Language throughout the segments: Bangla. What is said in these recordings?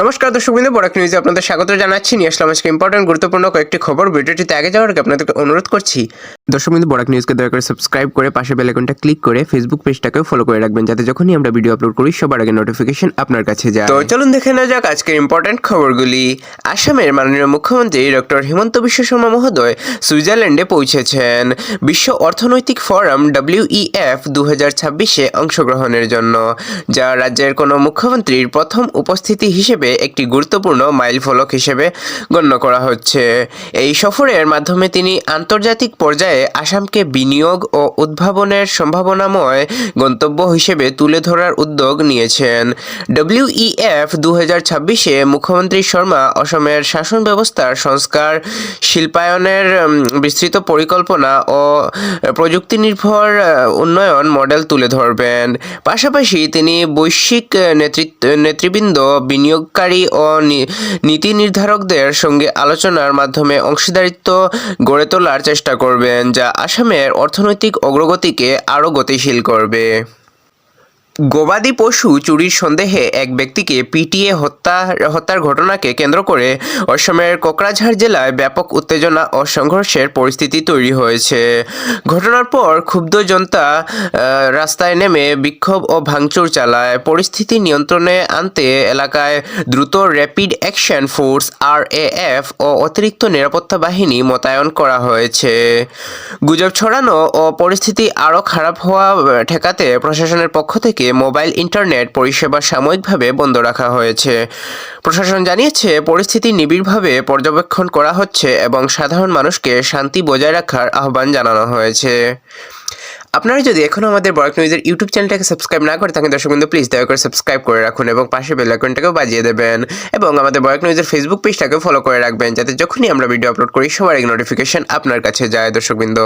নমস্কার, দর্শক বিন্দু বড় নিউজে আপনাদের স্বাগত জানাচ্ছি। নিয়ে আসলাম আজকে ইম্পর্টেন্ট গুরুত্বপূর্ণ কয়েকটি খবর। ভিডিওটিতে আগে যাওয়ার আগে আপনাদেরকে অনুরোধ করছি দর্শক বিন্দু বড় নিউজকে দয়া করে সাবস্ক্রাইব করে পাশে বেল আইকনটা ক্লিক করে ফেসবুক পেজটাকেও ফলো করে রাখবেন যাতে যখনই আমরা ভিডিও আপলোড করি, সবার আগে নোটিফিকেশন আপনার কাছে যায়। তো চলুন দেখে নেওয়া যাক আজকের ইম্পর্টেন্ট খবরগুলি। আসামের মাননীয় মুখ্যমন্ত্রী ডক্টর হিমন্ত বিশ্ব শর্মা মহোদয় সুইজারল্যান্ডে পৌঁছেছেন। বিশ্ব অর্থনৈতিক ফোরাম ডব্লিউইএফ দু হাজার ছাব্বিশে অংশগ্রহণের জন্য, যা রাজ্যের কোনো মুখ্যমন্ত্রীর প্রথম উপস্থিতি হিসেবে একটি গুরুত্বপূর্ণ মাইলফলক হিসেবে গণ্য করা হচ্ছে। এই সফরের মাধ্যমে তিনি আন্তর্জাতিক পর্যায়ে আসামকে বিনিয়োগ ও উদ্ভাবনের সম্ভাবনাময় গন্তব্য হিসেবে তুলে ধরার উদ্যোগ নিয়েছেন। ডব্লিউইএফ দু হাজার ছাব্বিশে মুখ্যমন্ত্রী শর্মা অসমের শাসন ব্যবস্থার সংস্কার, শিল্পায়নের বিস্তৃত পরিকল্পনা ও প্রযুক্তি নির্ভর উন্নয়ন মডেল তুলে ধরবেন। পাশাপাশি তিনি বৈশ্বিক নেতৃত্ব, নেতৃবৃন্দ, বিনিয়োগকারী ও নীতি নির্ধারকদের সঙ্গে আলোচনার মাধ্যমে অংশীদারিত্ব গড়ে তোলার চেষ্টা করবেন। যা আসামের অর্থনৈতিক অগ্রগতিকে আরও গতিশীল করবে। গবাদি পশু চুরির সন্দেহে এক ব্যক্তিকে পিটিয়ে হত্যা, হত্যার ঘটনাকে কেন্দ্র করে অসমের কোকরাঝাড় জেলায় ব্যাপক উত্তেজনা ও সংঘর্ষের পরিস্থিতি তৈরি হয়েছে। ঘটনার পর ক্ষুব্ধ জনতা রাস্তায় নেমে বিক্ষোভ ও ভাঙচুর চালায়। পরিস্থিতি নিয়ন্ত্রণে আনতে এলাকায় দ্রুত র্যাপিড অ্যাকশন ফোর্স আর ও অতিরিক্ত নিরাপত্তা বাহিনী মোতায়েন করা হয়েছে। গুজব ছড়ানো ও পরিস্থিতি আরও খারাপ হওয়া ঠেকাতে প্রশাসনের পক্ষ থেকে মোবাইল ইন্টারনেট পরিষেবা সাময়িকভাবে বন্ধ রাখা হয়েছে। প্রশাসন জানিয়েছে, পরিস্থিতি নিবিড়ভাবে পর্যবেক্ষণ করা হচ্ছে এবং সাধারণ মানুষকে শান্তি বজায় রাখার আহ্বান জানানো হয়েছে। আপনারা যদি এখনও আমাদের বরাক নিউজের ইউটিউব চ্যানেলটাকে সাবস্ক্রাইব না করে থাকেন, দর্শক প্লিজ দয়া করে সাবস্ক্রাইব করে রাখুন এবং পাশে বেল আইকনটাকেও বাজিয়ে দেবেন এবং আমাদের বরাক নিউজের ফেসবুক পেজটাকেও ফলো করে রাখবেন, যাতে যখনই আমরা ভিডিও আপলোড করি, সবার আগে নোটিফিকেশন আপনার কাছে যায় দর্শকবৃন্দ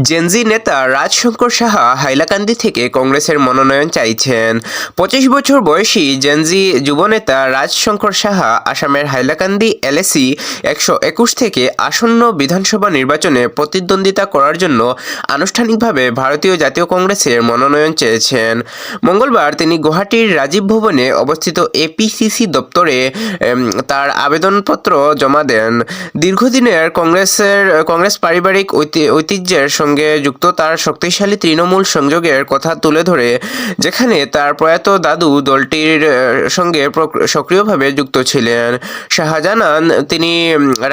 জেনজি নেতা রাজশঙ্কর সাহা হাইলাকান্দি থেকে কংগ্রেসের মনোনয়ন চাইছেন। পঁচিশ বছর বয়সী জেনজি যুবনেতা রাজশঙ্কর সাহা আসামের হাইলাকান্দি এলএসি একশো একুশ থেকে আসন্ন বিধানসভা নির্বাচনে প্রতিদ্বন্দ্বিতা করার জন্য আনুষ্ঠানিকভাবে ভারতীয় জাতীয় কংগ্রেসের মনোনয়ন চেয়েছেন। মঙ্গলবার তিনি গুয়াহাটির রাজীব ভবনে অবস্থিত এপিসিসি দপ্তরে তার আবেদনপত্র জমা দেন। দীর্ঘদিনের কংগ্রেসের, কংগ্রেস পারিবারিক ঐতি- ঐতিহ্যের সঙ্গে যুক্ত তার শক্তিশালী তৃণমূল সংযোগের কথা তুলে ধরে, যেখানে তার প্রয়াত দাদু দলটির সঙ্গে সক্রিয়ভাবে যুক্ত ছিলেন। শাহজাহান, তিনি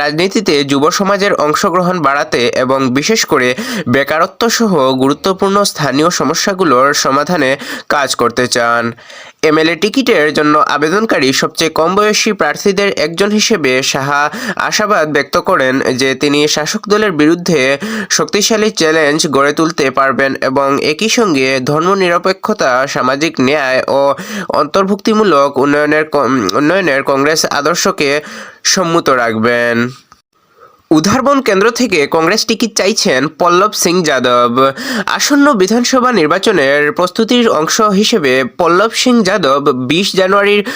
রাজনীতিতে যুব সমাজের অংশগ্রহণ বাড়াতে এবং বিশেষ করে বেকারত্ব সহ গুরুত্বপূর্ণ স্থানীয় সমস্যাগুলোর সমাধানে কাজ করতে চান। এমএলএ টিকিটের জন্য আবেদনকারী সবচেয়ে কম বয়সী প্রার্থীদের একজন হিসেবে সাহা আশাবাদ ব্যক্ত করেন যে তিনি শাসক দলের বিরুদ্ধে শক্তিশালী চ্যালেঞ্জ গড়ে তুলতে পারবেন এবং একই সঙ্গে ধর্মনিরপেক্ষতা, সামাজিক ন্যায় ও অন্তর্ভুক্তিমূলক উন্নয়নের উন্নয়নের কংগ্রেস আদর্শকে সম্মত রাখবেন। উধারবন কেন্দ্র থেকে কংগ্রেস টিকিট চাইছেন পল্লব সিং যাদব। আসন্ন বিধানসভা নির্বাচনের প্রস্তুতির অংশ হিসেবে পল্লব সিং যাদব বিশ জানুয়ারির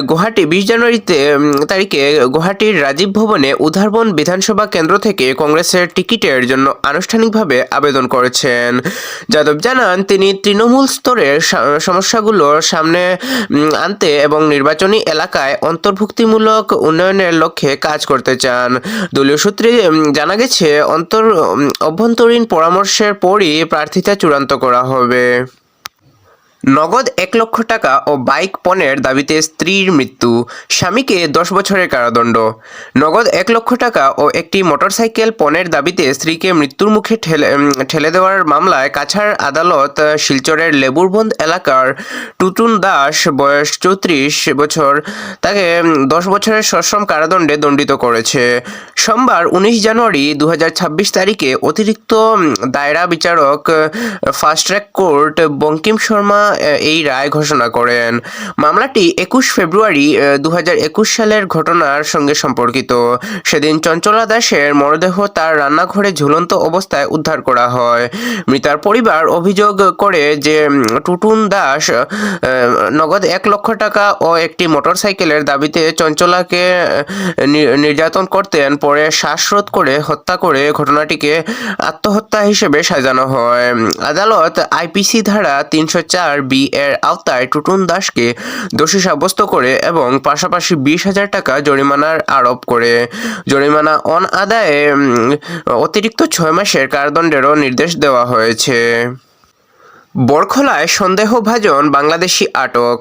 গুয়াহাটি, বিশ জানুয়ারিতে তারিখে গুয়াহাটির রাজীব ভবনে উধারবন বিধানসভা কেন্দ্র থেকে কংগ্রেসের টিকিটের জন্য আনুষ্ঠানিকভাবে আবেদন করেছেন। যাদব জানান, তিনি তৃণমূল স্তরের সা- সমস্যাগুলোর সামনে আনতে এবং নির্বাচনী এলাকায় অন্তর্ভুক্তিমূলক উন্নয়নের লক্ষ্যে কাজ করতে চান। দলীয় সূত্রে জানা গেছে অন্তর অভ্যন্তরীণ পরামর্শের পরই প্রার্থিতা চূড়ান্ত করা হবে। নগদ এক লক্ষ টাকা ও বাইক পণের দাবিতে স্ত্রীর মৃত্যু, স্বামীকে দশ বছরের কারাদণ্ড। নগদ এক লক্ষ টাকা ও একটি মোটরসাইকেল পণের দাবিতে স্ত্রীকে মৃত্যুর মুখে ঠেলে ঠেলে দেওয়ার মামলায় কাছাড় আদালত শিলচরের লেবুরবন্দ এলাকার টুটুন দাস, বয়স চৌত্রিশ বছর, তাকে দশ বছরের সশ্রম কারাদণ্ডে দণ্ডিত করেছে। সোমবার উনিশ জানুয়ারি দু হাজার ছাব্বিশ তারিখে অতিরিক্ত দায়রা বিচারক, fast track court Bankim Sharma এই রায় ঘোষণা করেন। মামলাটি একুশ ফেব্রুয়ারি দু হাজার একুশ সালের ঘটনার সঙ্গে সম্পর্কিত। সেদিন চঞ্চলা দাসের মরদেহ তার রান্নাঘরে ঝুলন্ত অবস্থায় উদ্ধার করা হয়। মৃতার পরিবার অভিযোগ করে যে টুটুন দাস নগদ এক লক্ষ টাকা ও একটি মোটরসাইকেলের দাবিতে চঞ্চলাকে নির্যাতন করতেন, পরে শ্বাসরোধ করে হত্যা করে ঘটনাটিকে আত্মহত্যা হিসেবে সাজানো হয়। আদালত আইপিসি ধারা তিনশো চার বি এর আওতায় টুটুন দাসকে দোষী সাব্যস্ত করে এবং পাশাপাশি বিশ হাজার টাকা জরিমানার আরোপ করে। জরিমানা অন আদায়ে অতিরিক্ত ছয় মাসের কারাদণ্ডেরও নির্দেশ দেওয়া হয়েছে। বরখলায় সন্দেহভাজন বাংলাদেশি আটক।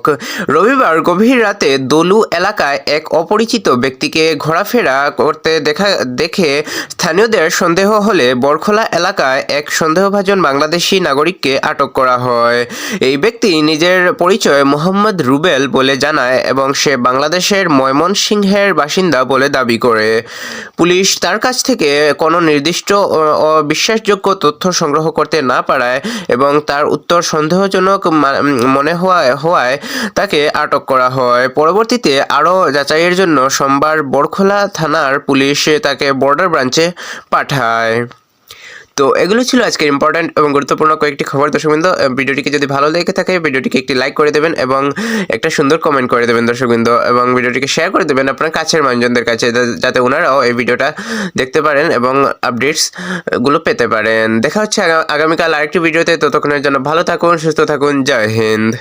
রবিবার গভীর রাতে দলু এলাকায় এক অপরিচিত ব্যক্তিকে ঘোরাফেরা করতে দেখা, দেখে স্থানীয়দের সন্দেহ হলে বরখলা এলাকায় এক সন্দেহভাজন বাংলাদেশি নাগরিককে আটক করা হয়। এই ব্যক্তি নিজের পরিচয় মোহাম্মদ রুবেল বলে জানায় এবং সে বাংলাদেশের ময়মনসিংহের বাসিন্দা বলে দাবি করে। পুলিশ তার কাছ থেকে কোনো নির্দিষ্ট বিশ্বাসযোগ্য তথ্য সংগ্রহ করতে না পারায় এবং তার উত্তর সন্দেহজনক মনে হওয়ায় হওয়ায় তাকে আটক করা হয়। পরবর্তীতে আরও যাচাইয়ের জন্য সোমবার বরখোলা থানার পুলিশ তাকে বর্ডার ব্রাঞ্চে পাঠায়। তো এগুলো ছিল আজকের ইম্পর্ট্যান্ট এবং গুরুত্বপূর্ণ কয়েকটি খবর। দর্শকবৃন্দ ভিডিওটিকে যদি ভালো লেগে থাকে, ভিডিওটিকে একটি লাইক করে দেবেন এবং একটা সুন্দর কমেন্ট করে দেবেন দর্শকবৃন্দ এবং ভিডিওটিকে শেয়ার করে দেবেন আপনার কাছের মানুষজনদের কাছে যাতে ওনারাও এই ভিডিওটা দেখতে পারেন এবং আপডেটসগুলো পেতে পারেন। দেখা হচ্ছে আগা- আগামীকাল আরেকটি ভিডিওতে। ততক্ষণের জন্য ভালো থাকুন, সুস্থ থাকুন। জয় হিন্দ।